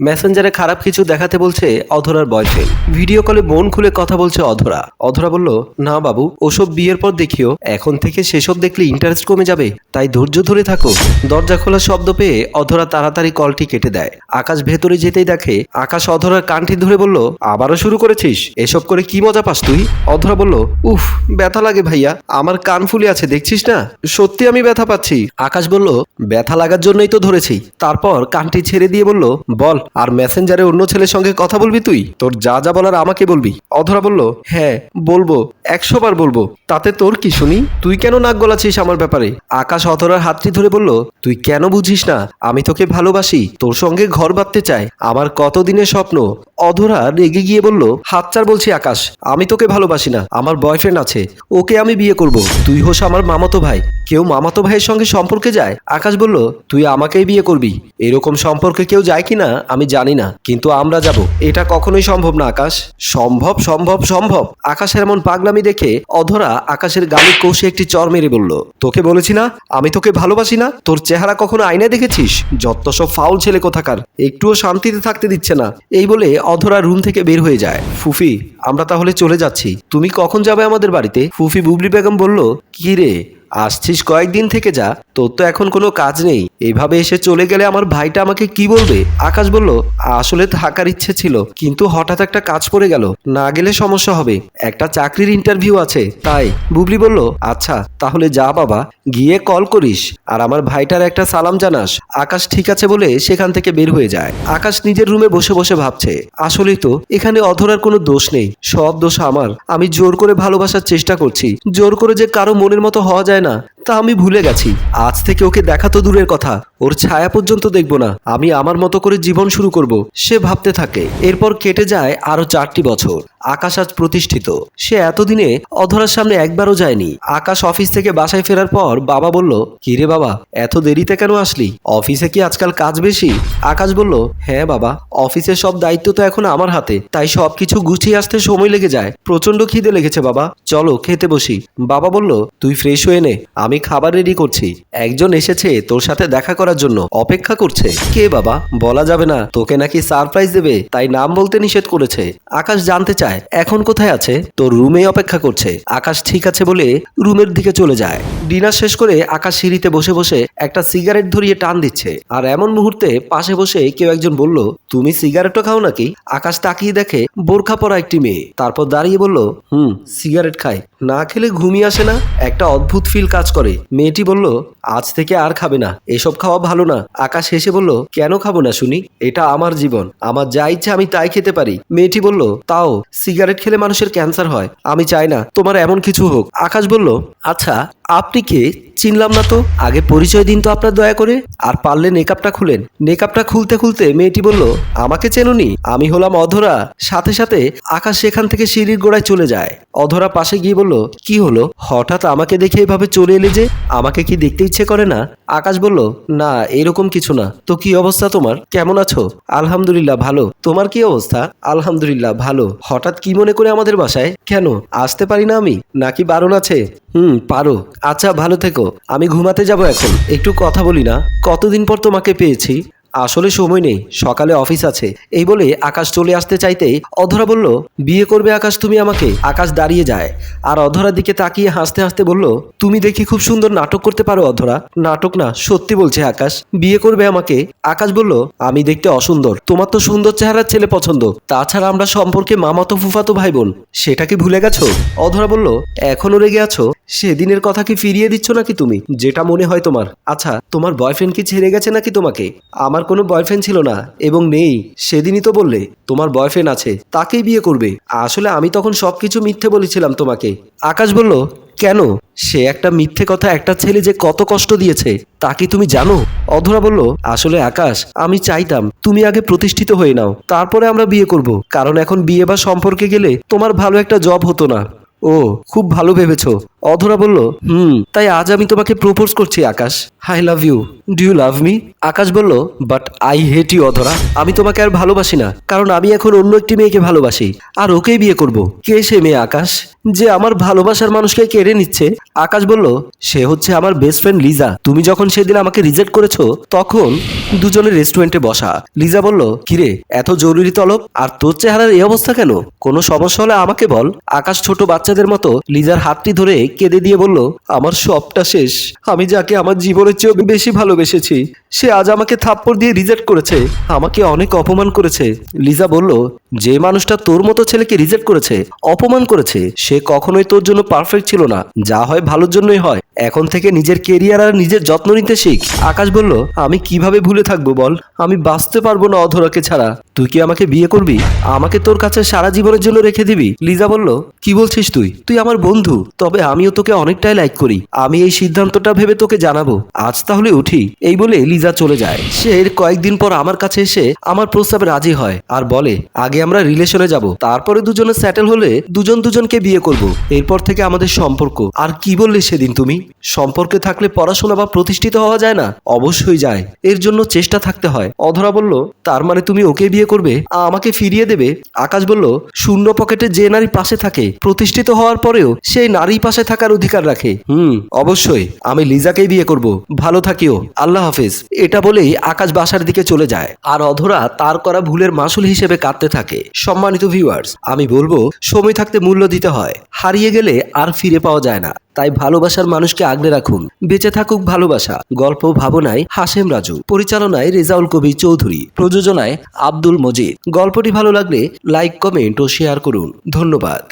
মেসেঞ্জারে খারাপ কিছু দেখাতে বলছে অধরার বয়ফ্রেন্ড ভিডিও কলে মন খুলে কথা বলছে অধরা। অধরা বলল, না বাবু, ওসব বিয়ের পর দেখিও। এখন থেকে সেসব দেখলে ইন্টারেস্ট কমে যাবে। তাই ধৈর্য ধরে থাকো। দরজা খোলার শব্দ পেয়ে অধরা তাড়াতাড়ি কলটি কেটে দেয়। আকাশ ভেতরে যেতেই দেখে আকাশ অধরার কানটি ধরে বলল, আবারও শুরু করেছিস? এসব করে কি মজা পাস তুই? অধরা বলল, উফ, ব্যথা লাগে ভাইয়া। আমার কান ফুলে আছে, দেখছিস না? সত্যি আমি ব্যথা পাচ্ছি। আকাশ বলল, ব্যথা লাগার জন্যই তো ধরেছি। তারপর কানটি ছেড়ে দিয়ে বলল, বল আর মেসেঞ্জারে অন্য ছেলের সঙ্গে কথা বলবি তুই? তোর যা যা বলার আমাকে বলবি। অধরা বলল হ্যাঁ বলব, একশো বার বলব। তাতে তোর কি শুনি? তুই কেন নাক গলাছিস আমার ব্যাপারে? আকাশ অধরার হাতটি ধরে বলল, তুই কেন বুঝিস না? আমি তোকে ভালোবাসি। তোর সঙ্গে ঘর বাঁধতে চাই। আমার কতদিনের স্বপ্ন? অধরা রেগে গিয়ে বলল হাতচার বলছি আকাশ, আমি তোকে ভালোবাসি না, আমার বয়ফ্রেন্ড আছে, ওকে আমি বিয়ে করব, তুই হোস আমার মামাতো ভাই, কেউ মামাতো ভাইয়ের সঙ্গে সম্পর্কে যায়? আকাশ বলল, তুই আমাকেই বিয়ে করবি, এরকম সম্পর্কে কেউ যায় কি না, আমি জানি না, কিন্তু আমরা যাব, এটা কখনোই সম্ভব না, আকাশ, সম্ভব সম্ভব সম্ভব। আকাশের এমন পাগলামি দেখে অধরা আকাশের গালি কষে একটি চর মেরে বলল, তোকে বলেছি না, আমি তোকে ভালোবাসি না, তোর চেহারা কখনো আয়নায় দেখেছিস? যত সব ফাউল ছেলে কোথাকার, একটুও শান্তিতে থাকতে দিচ্ছে না। এই বলে অধরা রুম থেকে বের হয়ে যায়। ফুফি, আমরা তাহলে চলে যাচ্ছি। তুমি কখন যাবে আমাদের বাড়িতে? ফুফি বুবলি বেগম বলল কি রে আসছিস কয়েকদিন থেকে যা। তোর তো এখন কোনো কাজ নেই। এইভাবে এসে চলে গেলে আমার ভাইটা আমাকে কি বলবে? আকাশ বলল, আসলে থাকার ইচ্ছে ছিল, কিন্তু হঠাৎ একটা কাজ পড়ে গেল। না গেলে সমস্যা হবে। একটা চাকরির ইন্টারভিউ আছে। তাই? বুবলি বলল আচ্ছা তাহলে যা বাবা, গিয়ে কল করিস, আর আমার ভাইটার একটা সালাম জানাস। আকাশ ঠিক আছে বলে সেখান থেকে বের হয়ে যায়। আকাশ নিজের রুমে বসে বসে ভাবছে, আসলেই তো, এখানে অধরার কোনো দোষ নেই, সব দোষ আমার। আমি জোর করে ভালোবাসার চেষ্টা করছি। জোর করে যে কারও মনের মতো হওয়া যায় না তা আমি ভুলে গেছি। আজ থেকে ওকে দেখা তো দূরের কথা। ওর ছায়া পর্যন্ত দেখব না। আমি আমার মতো করে জীবন শুরু করব, সে ভাবতে থাকে। এরপর কেটে যায় আরও চারটি বছর। আকাশ আজ প্রতিষ্ঠিত। সে এতদিনে অধরার সামনে একবারও যায়নি। আকাশ অফিস থেকে বাসায় ফেরার পর বাবা বলল, কিরে বাবা, এত দেরিতে কেন আসলি? অফিসে কি আজকাল কাজ বেশি? আকাশ বলল হ্যাঁ বাবা, অফিসের সব দায়িত্ব তো এখন আমার হাতে। তাই সবকিছু গুছিয়ে আসতে সময় লেগে যায়। প্রচণ্ড খিদে লেগেছে বাবা। চলো খেতে বসি। বাবা বলল, তুই ফ্রেশ হয়ে নে। আমি খাবার রেডি করছি। একজন এসেছে তোর সাথে দেখা করার জন্য, অপেক্ষা করছে। কে বাবা? বলা যাবে না। তোকে নাকি সারপ্রাইজ দেবে, তাই নাম বলতে নিষেধ করেছে। আকাশ জানতে চায়, এখন কোথায় আছে? তোর রুমেই অপেক্ষা করছে। আকাশ ঠিক আছে বলে রুমের দিকে চলে যায়। ডিনার শেষ করে আকাশ সিঁড়িতে বসে বসে একটা সিগারেট ধরিয়ে টান দিচ্ছে। আর এমন মুহূর্তে পাশে বসে কেউ একজন বলল, তুমি সিগারেটও খাও নাকি? আকাশ তাকিয়ে দেখে বোরখা পরা একটি মেয়ে। তারপর দাঁড়িয়ে বলল, হুম সিগারেট খাই। না খেলে ঘুমিয়ে আসে না। একটা অদ্ভুত ফিল কাজ করে। মেয়েটি বলল আজ থেকে আর খাবে না, এসব খাওয়া ভালো না। আকাশ হেসে বলল, কেন খাব না শুনি? এটা আমার জীবন। আমার যা ইচ্ছে আমি তাই খেতে পারি। মেয়েটি বলল, তাও, সিগারেট খেলে মানুষের ক্যান্সার হয়। আমি চাই না তোমার এমন কিছু হোক। আকাশ বলল আচ্ছা আপনি কে? চিনলাম না তো। আগে পরিচয় দিন তো আপনার দয়া করে। আর পারলে নেকআপটা খুলেন। নেকআপটা খুলতে খুলতে মেয়েটি বলল, আমাকে চেনুনি? আমি হলাম অধরা। সাথে সাথে আকাশ সেখান থেকে সিঁড়ির গোড়ায় চলে যায়। অধরা পাশে গিয়ে বলল, কি হলো? হঠাৎ আমাকে দেখে এভাবে চলে এলে যে? আমাকে কি দেখতে ইচ্ছে করে না? আকাশ বলল, না, এরকম কিছু না। তো কি অবস্থা তোমার? কেমন আছো? আলহামদুলিল্লাহ, ভালো। তোমার কি অবস্থা? আলহামদুলিল্লাহ, ভালো। হঠাৎ কি মনে করে আমাদের বাসায়? কেন? আসতে পারি না আমি? নাকি বারণ আছে? হুম, পারো। আচ্ছা ভালো থেকো। আমি ঘুমাতে যাব এখন। একটু কথা বলি না? কতদিন পর তোমাকে পেয়েছি? আসলে সময় নেই, সকালে অফিস আছে। এই বলে আকাশ চলে আসতে চাইতেই অধরা বলল, বিয়ে করবে আকাশ তুমি আমাকে? আকাশ দাঁড়িয়ে যায়। আর অধরার দিকে তাকিয়ে হাসতে হাসতে বলল, তুমি দেখি খুব সুন্দর নাটক করতে পারো অধরা। নাটক না, সত্যি বলছে আকাশ, বিয়ে করবে আমাকে? আকাশ বলল, আমি দেখতে অসুন্দর। তোমার তো সুন্দর চেহারার ছেলে পছন্দ। তাছাড়া আমরা সম্পর্কে মামাতো, ফুফাতো ভাই বোন সেটা কি ভুলে গেছো? অধরা বলল, এখনও রেগে আছো? সেদিনের কথা কি ফিরিয়ে দিচ্ছ নাকি তুমি? যেটা মনে হয় তোমার। আচ্ছা তোমার বয়ফ্রেন্ড কি ছেড়ে গেছে নাকি তোমাকে? আমার কোনো বয়ফ্রেন্ড ছিল না এবং নেই। সেদিনই তো বললে, তোমার বয়ফ্রেন্ড আছে, তাকেই বিয়ে করবে। আসলে আমি তখন সবকিছু মিথ্যে বলেছিলাম তোমাকে। আকাশ বলল, কেন? সে একটা মিথ্যে কথা একটা ছেলে যে কত কষ্ট দিয়েছে, তা কি তুমি জানো? অধরা বলল, আসলে আকাশ, আমি চাইতাম তুমি আগে প্রতিষ্ঠিত হয়ে নাও, তারপরে আমরা বিয়ে করব। কারণ এখন বিয়ে বা সম্পর্কে গেলে তোমার ভালো একটা জব হতো না। ও, খুব ভালো ভেবেছো। অধরা বলল, হুম, তাই আজ আমি তোমাকে প্রপোজ করছি Akash. I love you do you love me Akash বলল বাট আই হেট ইউ অধরা। আমি তোমাকে আর ভালোবাসি না, কারণ আমি এখন অন্য একটি মেয়েকে ভালোবাসি। আর ওকেই বিয়ে করব। কে সে মেয়ে আকাশ? যে আমার ভালোবাসার মানুষকে কেড়ে নিচ্ছে। আকাশ বলল, সে হচ্ছে আমার বেস্ট ফ্রেন্ড লিজা। তুমি যখন সেদিন আমাকে রিজেক্ট করেছ, তখন দুজনে রেস্টুরেন্টে বসা। লিজা বলল, কিরে, এত জরুরি তলব? আর তোর চেহারার এই অবস্থা কেন? কোনো সমস্যা হলে আমাকে বল। আকাশ ছোট বাচ্চাদের মতো লিজার হাতটি ধরে কেঁদে দিয়ে বলল, আমার সবটা শেষ। আমি যাকে আমার জীবনের চেয়েও বেশি ভালোবেসেছি, সে আজ আমাকে থাপ্পড় দিয়ে রিজেক্ট করেছে, আমাকে অনেক অপমান করেছে। লিজা বলল যে মানুষটা তোর মতো ছেলেকে রিজেক্ট করেছে, অপমান করেছে, সে কখনোই তোর জন্য পারফেক্ট ছিল না। যা হয় ভালোর জন্যই হয়। এখন থেকে নিজের কেরিয়ার আর নিজের যত্ন নিতে শিখ। আকাশ বলল, আমি কীভাবে ভুলে থাকব বল? আমি বাঁচতে পারব না অধরাকে ছাড়া। তুই কি আমাকে বিয়ে করবি? আমাকে তোর কাছে সারা জীবনের জন্য রেখে দিবি? লিজা বলল, কি বলছিস তুই? তুই আমার বন্ধু। তবে আমিও তোকে অনেকটাই লাইক করি। আমি এই সিদ্ধান্তটা ভেবে তোকে জানাব। আজ তাহলে উঠি। এই বলে লিজা চলে যায়। সে এর কয়েকদিন পর আমার কাছে এসে আমার প্রস্তাবে রাজি হয় আর বলে, আগে আমরা রিলেশনে যাব। তারপরে দুজনে সেটেল হলে দুজন দুজনকে বিয়ে করব। এরপর থেকে আমাদের সম্পর্ক। আর কি বললে সেদিন তুমি? সম্পর্কে থাকলে পড়াশোনা বা প্রতিষ্ঠিত হওয়া যায় না? অবশ্যই যায়। এর জন্য চেষ্টা থাকতে হয়। অধরা বলল, তার মানে তুমি ওকে বিয়ে করবে? আমাকে ফিরিয়ে দেবে? আকাশ বলল, শূন্য পকেটে যে নারী পাশে থাকে, প্রতিষ্ঠিত হওয়ার পরেও সেই নারী পাশে থাকার অধিকার রাখে। হুম, অবশ্যই। আমি লিজাকেই বিয়ে করব। ভালো থাকিও। আল্লাহ হাফেজ। এটা বলেই আকাশ বাসার দিকে চলে যায়। আর অধরা তার করা ভুলের মাসুল হিসেবে কাঁদতে থাকে। সম্মানিত ভিউয়ার্স আমি বলব, সময় থাকতে মূল্য দিতে হয়। হারিয়ে গেলে আর ফিরে পাওয়া যায় না। তাই ভালোবাসার মানুষকে আগলে রাখুন। বেঁচে থাকুক ভালোবাসা। গল্প ভাবনায় হাসেম রাজু। পরিচালনায় রেজাউল কবি চৌধুরী। প্রযোজনায় আব্দুল মজিদ। গল্পটি ভালো লাগলে লাইক, কমেন্ট ও শেয়ার করুন। ধন্যবাদ।